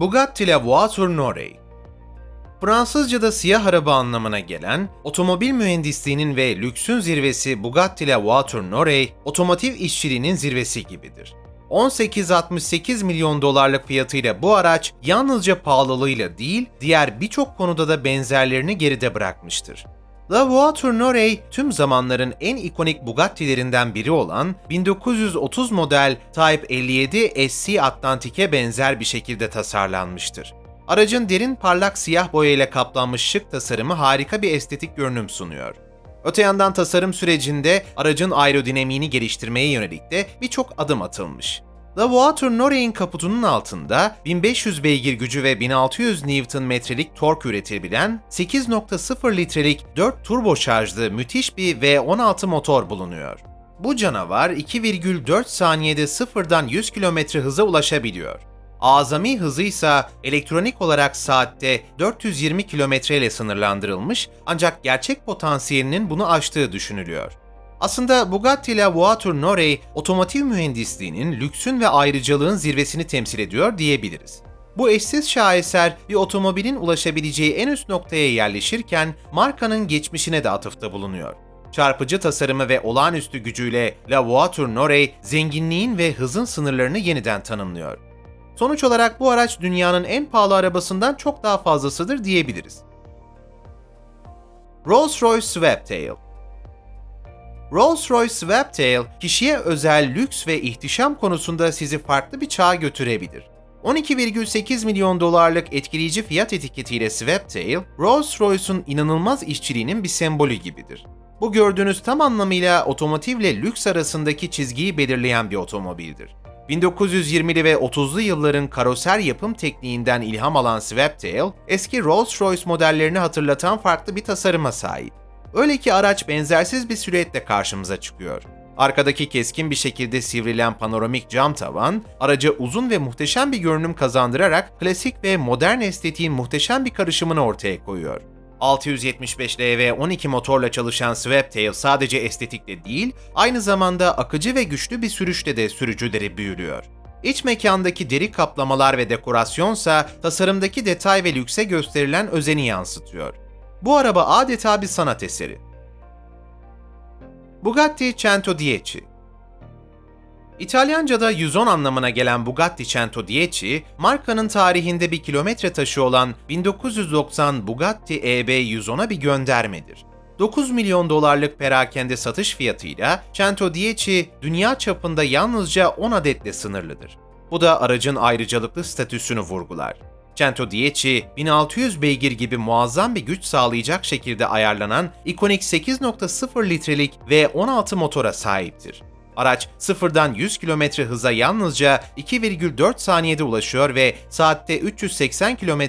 Bugatti La Voiture Norey Fransızca'da siyah araba anlamına gelen, otomobil mühendisliğinin ve lüksün zirvesi Bugatti La Voiture Norey, otomotiv işçiliğinin zirvesi gibidir. 18.68 milyon dolarlık fiyatıyla bu araç yalnızca pahalılığıyla değil, diğer birçok konuda da benzerlerini geride bırakmıştır. La Voiture Norey, tüm zamanların en ikonik Bugatti'lerinden biri olan 1930 model Type 57 SC Atlantic'e benzer bir şekilde tasarlanmıştır. Aracın derin parlak siyah boyayla kaplanmış şık tasarımı harika bir estetik görünüm sunuyor. Öte yandan tasarım sürecinde aracın aerodinamiğini geliştirmeye yönelik de birçok adım atılmış. La Voiture Norey'in kaputunun altında 1500 beygir gücü ve 1600 Nm tork üretebilen 8.0 litrelik 4 turbo şarjlı müthiş bir V16 motor bulunuyor. Bu canavar 2,4 saniyede sıfırdan 100 km hıza ulaşabiliyor. Azami hızı ise elektronik olarak saatte 420 km ile sınırlandırılmış ancak gerçek potansiyelinin bunu aştığı düşünülüyor. Aslında Bugatti ile Voiture Norey, otomotiv mühendisliğinin lüksün ve ayrıcalığın zirvesini temsil ediyor diyebiliriz. Bu eşsiz şaheser bir otomobilin ulaşabileceği en üst noktaya yerleşirken markanın geçmişine de atıfta bulunuyor. Çarpıcı tasarımı ve olağanüstü gücüyle La Voiture Norey, zenginliğin ve hızın sınırlarını yeniden tanımlıyor. Sonuç olarak bu araç dünyanın en pahalı arabasından çok daha fazlasıdır diyebiliriz. Rolls-Royce Sweptail Rolls-Royce Sweptail, kişiye özel lüks ve ihtişam konusunda sizi farklı bir çağa götürebilir. 12,8 milyon dolarlık etkileyici fiyat etiketiyle Sweptail, Rolls-Royce'un inanılmaz işçiliğinin bir sembolü gibidir. Bu gördüğünüz tam anlamıyla otomotivle lüks arasındaki çizgiyi belirleyen bir otomobildir. 1920'li ve 30'lu yılların karoser yapım tekniğinden ilham alan Sweptail, eski Rolls-Royce modellerini hatırlatan farklı bir tasarıma sahip. Öyle ki araç benzersiz bir silüetle karşımıza çıkıyor. Arkadaki keskin bir şekilde sivrilen panoramik cam tavan, araca uzun ve muhteşem bir görünüm kazandırarak klasik ve modern estetiğin muhteşem bir karışımını ortaya koyuyor. 675 LV 12 motorla çalışan Sweptail sadece estetikle değil, aynı zamanda akıcı ve güçlü bir sürüşte de sürücüleri büyülüyor. İç mekandaki deri kaplamalar ve dekorasyonsa tasarımdaki detay ve lükse gösterilen özeni yansıtıyor. Bu araba adeta bir sanat eseri. Bugatti Cento Dieci İtalyanca'da 110 anlamına gelen Bugatti Cento Dieci, markanın tarihinde bir kilometre taşı olan 1990 Bugatti EB 110'a bir göndermedir. 9 milyon dolarlık perakende satış fiyatıyla Cento Dieci dünya çapında yalnızca 10 adetle sınırlıdır. Bu da aracın ayrıcalıklı statüsünü vurgular. Cento Dieci, 1600 beygir gibi muazzam bir güç sağlayacak şekilde ayarlanan ikonik 8.0 litrelik V16 motora sahiptir. Araç sıfırdan 100 km hıza yalnızca 2,4 saniyede ulaşıyor ve saatte 380 km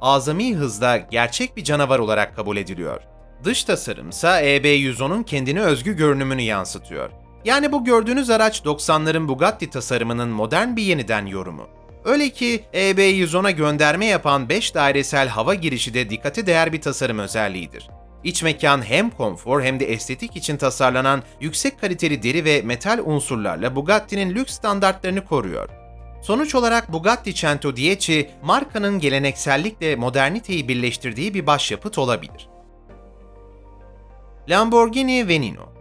azami hızda gerçek bir canavar olarak kabul ediliyor. Dış tasarımsa EB110'un kendine özgü görünümünü yansıtıyor. Yani bu gördüğünüz araç 90'ların Bugatti tasarımının modern bir yeniden yorumu. Öyle ki EB110'a gönderme yapan 5 dairesel hava girişi de dikkate değer bir tasarım özelliğidir. İç mekan hem konfor hem de estetik için tasarlanan yüksek kaliteli deri ve metal unsurlarla Bugatti'nin lüks standartlarını koruyor. Sonuç olarak Bugatti Cento Dieci, markanın geleneksellikle moderniteyi birleştirdiği bir başyapıt olabilir. Lamborghini Veneno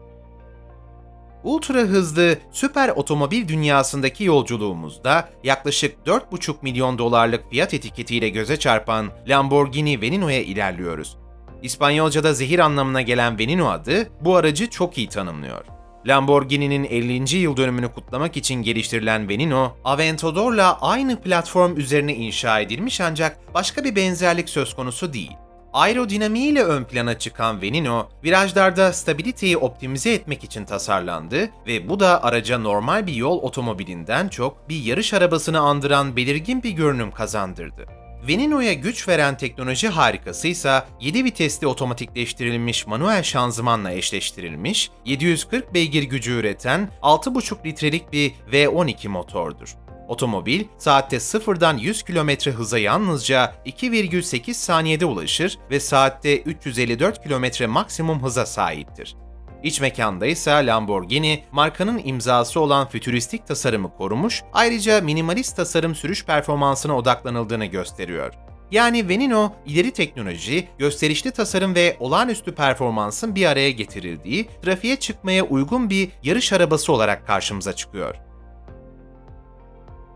Ultra hızlı, süper otomobil dünyasındaki yolculuğumuzda yaklaşık 4,5 milyon dolarlık fiyat etiketiyle göze çarpan Lamborghini Veneno'ya ilerliyoruz. İspanyolca'da zehir anlamına gelen Veneno adı bu aracı çok iyi tanımlıyor. Lamborghini'nin 50. yıl dönümünü kutlamak için geliştirilen Veneno, Aventador'la aynı platform üzerine inşa edilmiş ancak başka bir benzerlik söz konusu değil. Aerodinamiğiyle ön plana çıkan Veneno, virajlarda stabiliteyi optimize etmek için tasarlandı ve bu da araca normal bir yol otomobilinden çok bir yarış arabasını andıran belirgin bir görünüm kazandırdı. Venino'ya güç veren teknoloji harikası ise 7 vitesli otomatikleştirilmiş manuel şanzımanla eşleştirilmiş, 740 beygir gücü üreten 6,5 litrelik bir V12 motordur. Otomobil saatte sıfırdan 100 km hıza yalnızca 2,8 saniyede ulaşır ve saatte 354 km maksimum hıza sahiptir. İç mekanda ise Lamborghini, markanın imzası olan fütüristik tasarımı korumuş, ayrıca minimalist tasarım sürüş performansına odaklanıldığını gösteriyor. Yani Venino, ileri teknoloji, gösterişli tasarım ve olağanüstü performansın bir araya getirildiği, trafiğe çıkmaya uygun bir yarış arabası olarak karşımıza çıkıyor.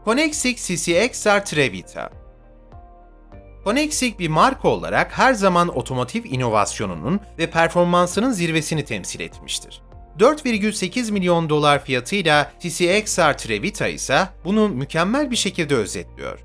Koenigsegg CCXR Trevita Koenigsegg bir marka olarak her zaman otomotiv inovasyonunun ve performansının zirvesini temsil etmiştir. 4,8 milyon dolar fiyatıyla TCXR Trevita ise bunu mükemmel bir şekilde özetliyor.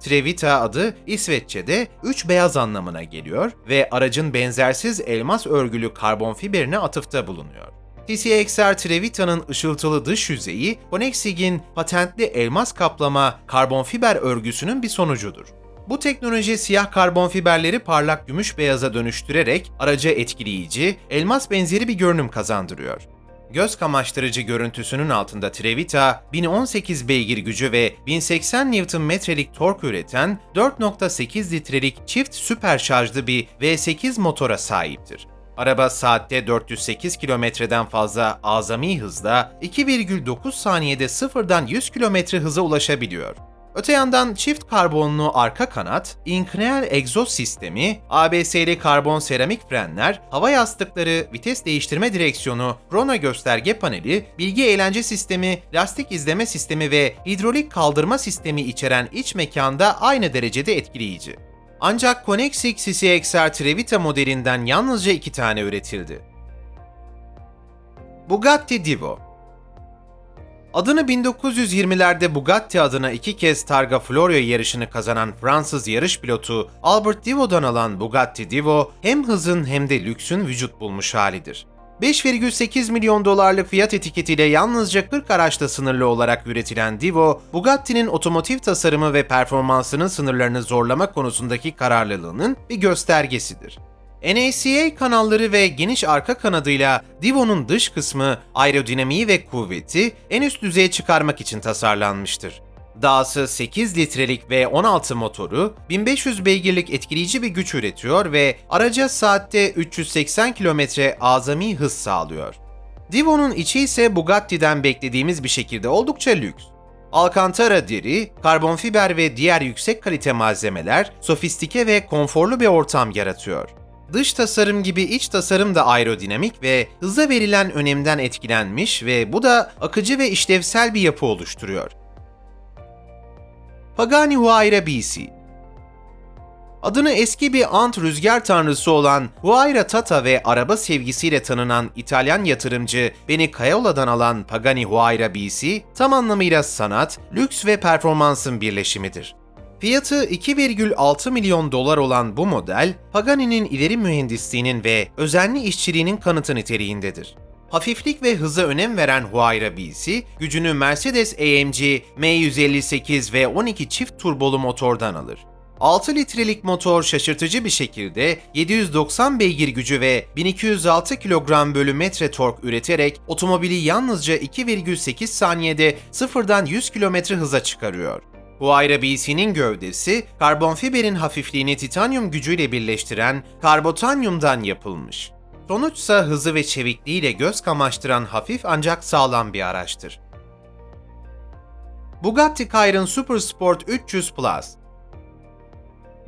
Trevita adı İsveççe'de üç beyaz anlamına geliyor ve aracın benzersiz elmas örgülü karbon fiberine atıfta bulunuyor. TCXR Trevita'nın ışıltılı dış yüzeyi, Koenigsegg'in patentli elmas kaplama karbon fiber örgüsünün bir sonucudur. Bu teknoloji siyah karbon fiberleri parlak gümüş beyaza dönüştürerek araca etkileyici, elmas benzeri bir görünüm kazandırıyor. Göz kamaştırıcı görüntüsünün altında Trevita, 1018 beygir gücü ve 1080 Nm'lik tork üreten 4.8 litrelik çift süper şarjlı bir V8 motora sahiptir. Araba saatte 408 kilometreden fazla azami hızla 2,9 saniyede sıfırdan 100 kilometre hıza ulaşabiliyor. Öte yandan çift karbonlu arka kanat, inkreal egzoz sistemi, ABS'li karbon seramik frenler, hava yastıkları, vites değiştirme direksiyonu, krono gösterge paneli, bilgi eğlence sistemi, lastik izleme sistemi ve hidrolik kaldırma sistemi içeren iç mekanda aynı derecede etkileyici. Ancak Koenigsegg CCXR Trevita modelinden yalnızca iki tane üretildi. Bugatti Divo Adını 1920'lerde Bugatti adına iki kez Targa Florio yarışını kazanan Fransız yarış pilotu Albert Divo'dan alan Bugatti Divo hem hızın hem de lüksün vücut bulmuş halidir. 5,8 milyon dolarlık fiyat etiketiyle yalnızca 40 araçta sınırlı olarak üretilen Divo, Bugatti'nin otomotiv tasarımı ve performansının sınırlarını zorlama konusundaki kararlılığının bir göstergesidir. NACA kanalları ve geniş arka kanadıyla Divo'nun dış kısmı aerodinamiği ve kuvveti en üst düzeye çıkarmak için tasarlanmıştır. Dahası 8 litrelik V16 motoru 1500 beygirlik etkileyici bir güç üretiyor ve araca saatte 380 km azami hız sağlıyor. Divo'nun içi ise Bugatti'den beklediğimiz bir şekilde oldukça lüks. Alcantara deri, karbon fiber ve diğer yüksek kalite malzemeler sofistike ve konforlu bir ortam yaratıyor. Dış tasarım gibi iç tasarım da aerodinamik ve hıza verilen önemden etkilenmiş ve bu da akıcı ve işlevsel bir yapı oluşturuyor. Pagani Huayra BC Adını eski bir ant rüzgar tanrısı olan Huayra Tata ve araba sevgisiyle tanınan İtalyan yatırımcı Beni Caiola'dan alan Pagani Huayra BC, tam anlamıyla sanat, lüks ve performansın birleşimidir. Fiyatı 2,6 milyon dolar olan bu model, Pagani'nin ileri mühendisliğinin ve özenli işçiliğinin kanıtı niteliğindedir. Hafiflik ve hıza önem veren Huayra BC, gücünü Mercedes AMG M158 ve 12 çift turbolu motordan alır. 6 litrelik motor şaşırtıcı bir şekilde 790 beygir gücü ve 1206 kilogram bölü metre tork üreterek otomobili yalnızca 2,8 saniyede sıfırdan 100 kilometre hıza çıkarıyor. Huayra BC'nin gövdesi, karbon fiberin hafifliğini titanyum gücüyle birleştiren karbotanyumdan yapılmış. Sonuçsa hızı ve çevikliğiyle göz kamaştıran hafif ancak sağlam bir araçtır. Bugatti Chiron Supersport 300 Plus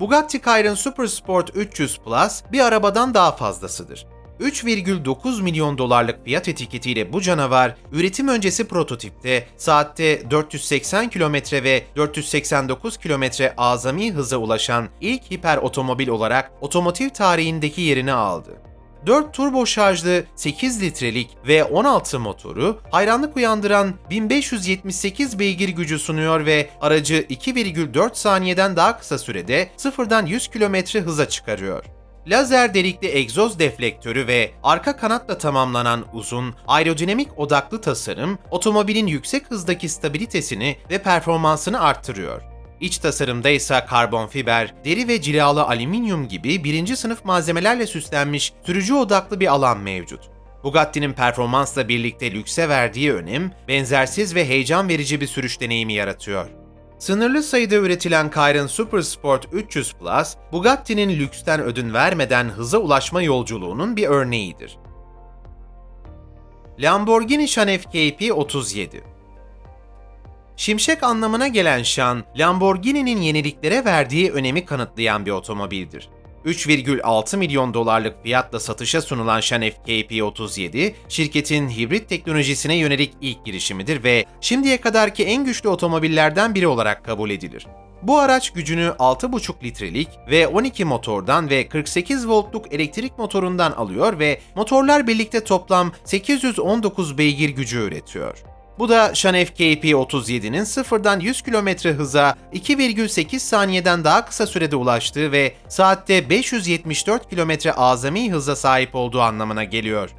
Bugatti Chiron Supersport 300 Plus bir arabadan daha fazlasıdır. 3,9 milyon dolarlık fiyat etiketiyle bu canavar, üretim öncesi prototipte saatte 480 km ve 489 km azami hıza ulaşan ilk hiper otomobil olarak otomotiv tarihindeki yerini aldı. 4 turbo şarjlı 8 litrelik ve 16 motoru hayranlık uyandıran 1578 beygir gücü sunuyor ve aracı 2,4 saniyeden daha kısa sürede sıfırdan 100 km hıza çıkarıyor lazer delikli egzoz deflektörü ve arka kanatla tamamlanan uzun, aerodinamik odaklı tasarım, otomobilin yüksek hızdaki stabilitesini ve performansını arttırıyor. İç tasarımda ise karbon fiber, deri ve cilalı alüminyum gibi birinci sınıf malzemelerle süslenmiş sürücü odaklı bir alan mevcut. Bugatti'nin performansla birlikte lükse verdiği önem, benzersiz ve heyecan verici bir sürüş deneyimi yaratıyor. Sınırlı sayıda üretilen Chiron Supersport 300 Plus, Bugatti'nin lüksten ödün vermeden hıza ulaşma yolculuğunun bir örneğidir. Lamborghini Şan FKP 37 Şimşek anlamına gelen şan, Lamborghini'nin yeniliklere verdiği önemi kanıtlayan bir otomobildir. 3,6 milyon dolarlık fiyatla satışa sunulan Şan FKP37, şirketin hibrit teknolojisine yönelik ilk girişimidir ve şimdiye kadarki en güçlü otomobillerden biri olarak kabul edilir. Bu araç gücünü 6,5 litrelik ve 12 motordan ve 48 voltluk elektrik motorundan alıyor ve motorlar birlikte toplam 819 beygir gücü üretiyor. Bu da Şan FKP37'nin sıfırdan 100 km hıza 2,8 saniyeden daha kısa sürede ulaştığı ve saatte 574 km azami hıza sahip olduğu anlamına geliyor.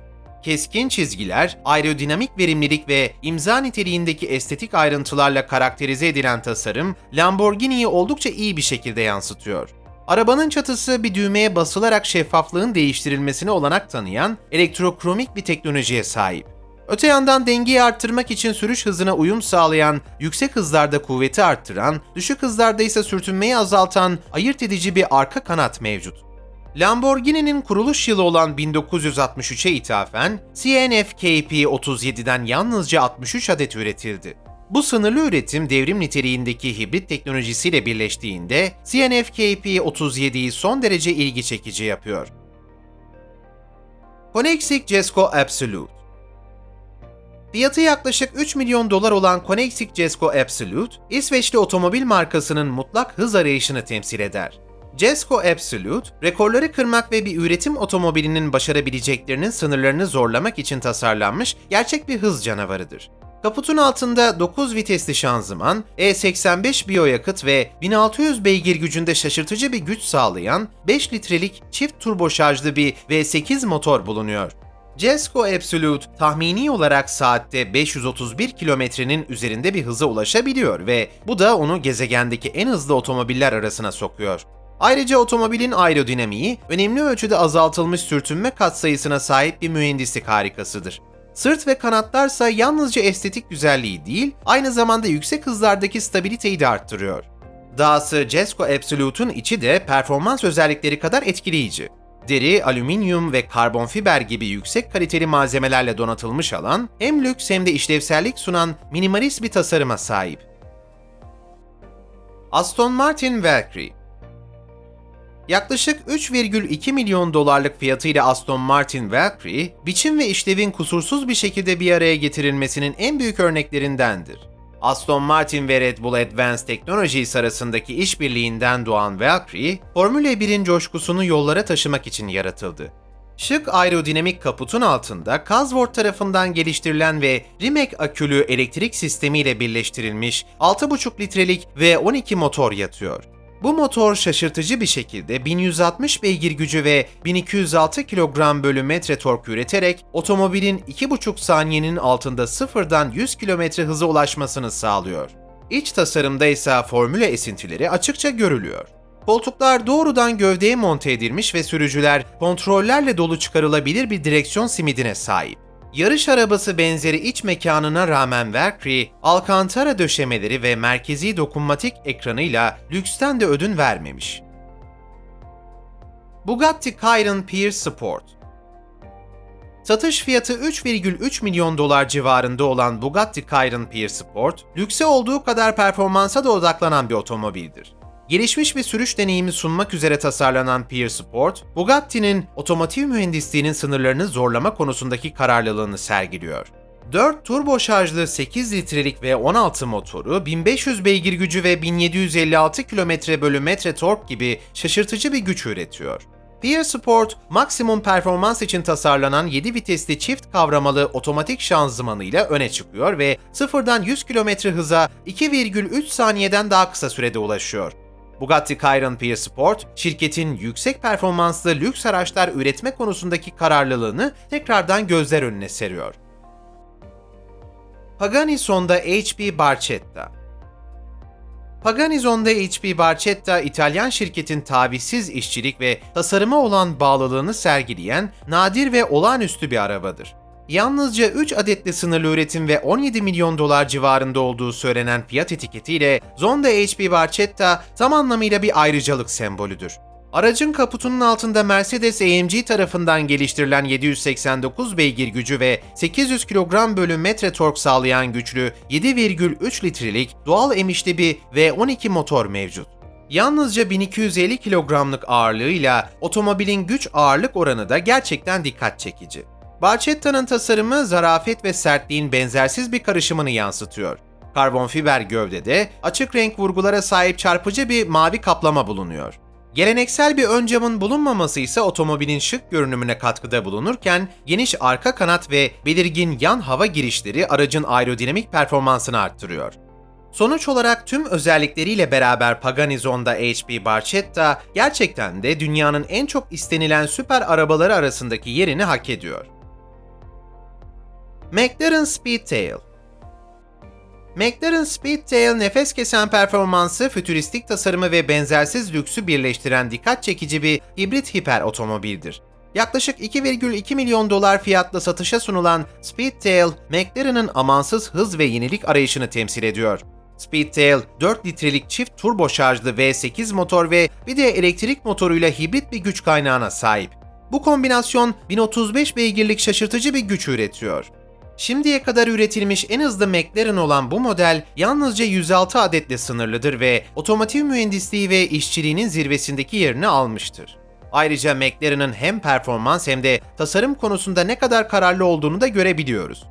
Keskin çizgiler, aerodinamik verimlilik ve imza niteliğindeki estetik ayrıntılarla karakterize edilen tasarım, Lamborghini'yi oldukça iyi bir şekilde yansıtıyor. Arabanın çatısı bir düğmeye basılarak şeffaflığın değiştirilmesine olanak tanıyan elektrokromik bir teknolojiye sahip. Öte yandan dengeyi arttırmak için sürüş hızına uyum sağlayan, yüksek hızlarda kuvveti arttıran, düşük hızlarda ise sürtünmeyi azaltan ayırt edici bir arka kanat mevcut. Lamborghini'nin kuruluş yılı olan 1963'e ithafen CNF-KP 37'den yalnızca 63 adet üretildi. Bu sınırlı üretim devrim niteliğindeki hibrit teknolojisiyle birleştiğinde CNF-KP 37'yi son derece ilgi çekici yapıyor. Koenigsegg Jesko Absolute Fiyatı yaklaşık 3 milyon dolar olan Koenigsegg Jesko Absolute, İsveçli otomobil markasının mutlak hız arayışını temsil eder. Jesko Absolute, rekorları kırmak ve bir üretim otomobilinin başarabileceklerinin sınırlarını zorlamak için tasarlanmış gerçek bir hız canavarıdır. Kaputun altında 9 vitesli şanzıman, E85 biyoyakıt ve 1600 beygir gücünde şaşırtıcı bir güç sağlayan 5 litrelik çift turbo şarjlı bir V8 motor bulunuyor. Jesko Absolute tahmini olarak saatte 531 kilometrenin üzerinde bir hıza ulaşabiliyor ve bu da onu gezegendeki en hızlı otomobiller arasına sokuyor. Ayrıca otomobilin aerodinamiği önemli ölçüde azaltılmış sürtünme katsayısına sahip bir mühendislik harikasıdır. Sırt ve kanatlarsa yalnızca estetik güzelliği değil, aynı zamanda yüksek hızlardaki stabiliteyi de arttırıyor. Dahası Jesko Absolute'un içi de performans özellikleri kadar etkileyici. Deri, alüminyum ve karbon fiber gibi yüksek kaliteli malzemelerle donatılmış alan, hem lüks hem de işlevsellik sunan minimalist bir tasarıma sahip. Aston Martin Valkyrie Yaklaşık 3,2 milyon dolarlık fiyatıyla Aston Martin Valkyrie, biçim ve işlevin kusursuz bir şekilde bir araya getirilmesinin en büyük örneklerindendir. Aston Martin ve Red Bull Advanced Technologies arasındaki işbirliğinden doğan Valkyrie, Formula 1'in coşkusunu yollara taşımak için yaratıldı. Şık aerodinamik kaputun altında Cosworth tarafından geliştirilen ve Rimac akülü elektrik sistemiyle birleştirilmiş 6,5 litrelik V12 motor yatıyor. Bu motor şaşırtıcı bir şekilde 1160 beygir gücü ve 1206 kilogram bölü metre tork üreterek otomobilin 2,5 saniyenin altında sıfırdan 100 km hıza ulaşmasını sağlıyor. İç tasarımda ise formüle esintileri açıkça görülüyor. Koltuklar doğrudan gövdeye monte edilmiş ve sürücüler kontrollerle dolu çıkarılabilir bir direksiyon simidine sahip. Yarış arabası benzeri iç mekanına rağmen Valkyrie, Alcantara döşemeleri ve merkezi dokunmatik ekranıyla lüksten de ödün vermemiş. Bugatti Chiron Pierce Sport Satış fiyatı 3,3 milyon dolar civarında olan Bugatti Chiron Pierce Sport, lükse olduğu kadar performansa da odaklanan bir otomobildir. Gelişmiş bir sürüş deneyimi sunmak üzere tasarlanan Peer Sport, Bugatti'nin otomotiv mühendisliğinin sınırlarını zorlama konusundaki kararlılığını sergiliyor. 4 turbo şarjlı 8 litrelik ve 16 motoru, 1500 beygir gücü ve 1756 km bölü metre tork gibi şaşırtıcı bir güç üretiyor. Peer Sport, maksimum performans için tasarlanan 7 vitesli çift kavramalı otomatik şanzımanıyla öne çıkıyor ve sıfırdan 100 km hıza 2,3 saniyeden daha kısa sürede ulaşıyor. Bugatti Chiron Pierre Sport, şirketin yüksek performanslı lüks araçlar üretme konusundaki kararlılığını tekrardan gözler önüne seriyor. Pagani Sonda HP Barchetta Pagani Zonda HP Barchetta, İtalyan şirketin tavizsiz işçilik ve tasarıma olan bağlılığını sergileyen nadir ve olağanüstü bir arabadır yalnızca 3 adetle sınırlı üretim ve 17 milyon dolar civarında olduğu söylenen fiyat etiketiyle Zonda HP Barchetta tam anlamıyla bir ayrıcalık sembolüdür. Aracın kaputunun altında Mercedes-AMG tarafından geliştirilen 789 beygir gücü ve 800 kilogram bölü metre tork sağlayan güçlü 7,3 litrelik doğal emişli bir V12 motor mevcut. Yalnızca 1250 kilogramlık ağırlığıyla otomobilin güç ağırlık oranı da gerçekten dikkat çekici. Barchetta'nın tasarımı zarafet ve sertliğin benzersiz bir karışımını yansıtıyor. Karbon fiber gövdede açık renk vurgulara sahip çarpıcı bir mavi kaplama bulunuyor. Geleneksel bir ön camın bulunmaması ise otomobilin şık görünümüne katkıda bulunurken geniş arka kanat ve belirgin yan hava girişleri aracın aerodinamik performansını arttırıyor. Sonuç olarak tüm özellikleriyle beraber Pagani Zonda HP Barchetta gerçekten de dünyanın en çok istenilen süper arabaları arasındaki yerini hak ediyor. McLaren Speedtail McLaren Speedtail nefes kesen performansı, fütüristik tasarımı ve benzersiz lüksü birleştiren dikkat çekici bir hibrit hiper otomobildir. Yaklaşık 2,2 milyon dolar fiyatla satışa sunulan Speedtail, McLaren'ın amansız hız ve yenilik arayışını temsil ediyor. Speedtail, 4 litrelik çift turbo şarjlı V8 motor ve bir de elektrik motoruyla hibrit bir güç kaynağına sahip. Bu kombinasyon 1035 beygirlik şaşırtıcı bir güç üretiyor. Şimdiye kadar üretilmiş en hızlı McLaren olan bu model yalnızca 106 adetle sınırlıdır ve otomotiv mühendisliği ve işçiliğinin zirvesindeki yerini almıştır. Ayrıca McLaren'ın hem performans hem de tasarım konusunda ne kadar kararlı olduğunu da görebiliyoruz.